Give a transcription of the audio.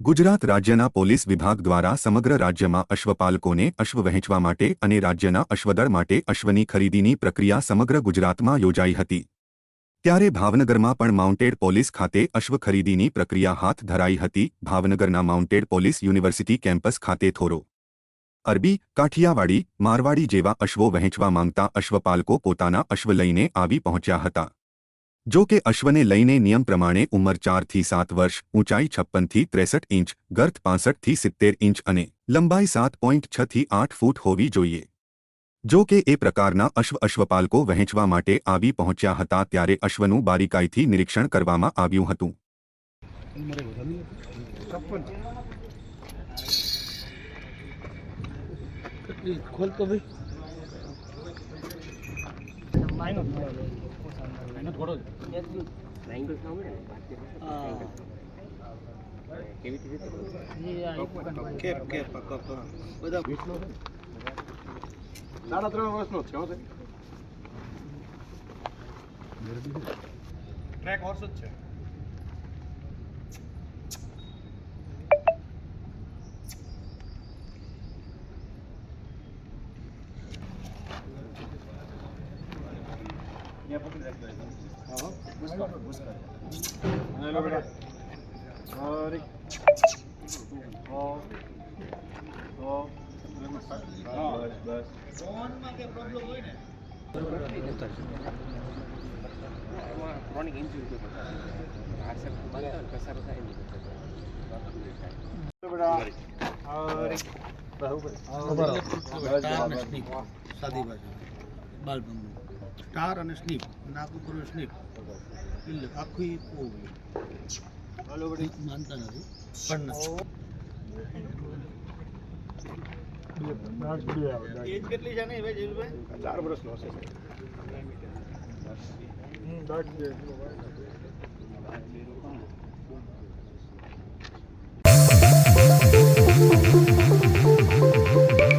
ગુજરાત રાજ્યના પોલીસ વિભાગ દ્વારા સમગ્ર રાજ્યમાં અશ્વપાલકોને અશ્વ વહેંચવા માટે અને રાજ્યના અશ્વદળ માટે અશ્વની ખરીદીની પ્રક્રિયા સમગ્ર ગુજરાતમાં યોજાઈ હતી. ત્યારે ભાવનગરમાં પણ માઉન્ટેડ પોલીસ ખાતે અશ્વ ખરીદીની પ્રક્રિયા હાથ ધરાઈ હતી. ભાવનગરના માઉન્ટેડ પોલીસ યુનિવર્સિટી કેમ્પસ ખાતે થોરો. અરબી, કાઠિયાવાડી, મારવાડી જેવા અશ્વો વહેંચવા માંગતા અશ્વપાલકો પોતાના અશ્વ લઈને આવી પહોંચ્યા હતા. જો કે અશ્વને લઈને નિયમ પ્રમાણે ઉંમર ચારથી સાત વર્ષ, ઊંચાઈ છપ્પનથી ત્રેસઠ ઇંચ ગર્થ પાસઠથી સિત્તેર ઇંચ અને લંબાઈ સાત પોઈન્ટ છથી આઠ ફૂટ હોવી જોઈએ. જો કે એ પ્રકારના અશ્વ અશ્વપાલકો વહેંચવા માટે આવી પહોંચ્યા હતા ત્યારે અશ્વનું બારીકાઈથી નિરીક્ષણ કરવામાં આવ્યું હતું. ખોલ તો ભાઈ કેપ કેપ બધા સાડા ત્રણ વર્ષનો છે. ટ્રેક હોર્સ જ છે. હેલો બેટા હરી હો હો બસ બસ ક્રોનિક ઇન્જુરી કોઈ પણ હાર્ટ બંધ થાય ને કસારો થાય ને અને સ્નીપ સાદી બાજુ બાલ ભંગુ સ્ટાર અને સ્નીપ નાક ઉપર સ્નીપ એટલે આખું એક ઓવું. માનતા નથી. પણ એજ કેટલી છે ને ભાઈ જીલુભાઈ ચાર વર્ષનો હશે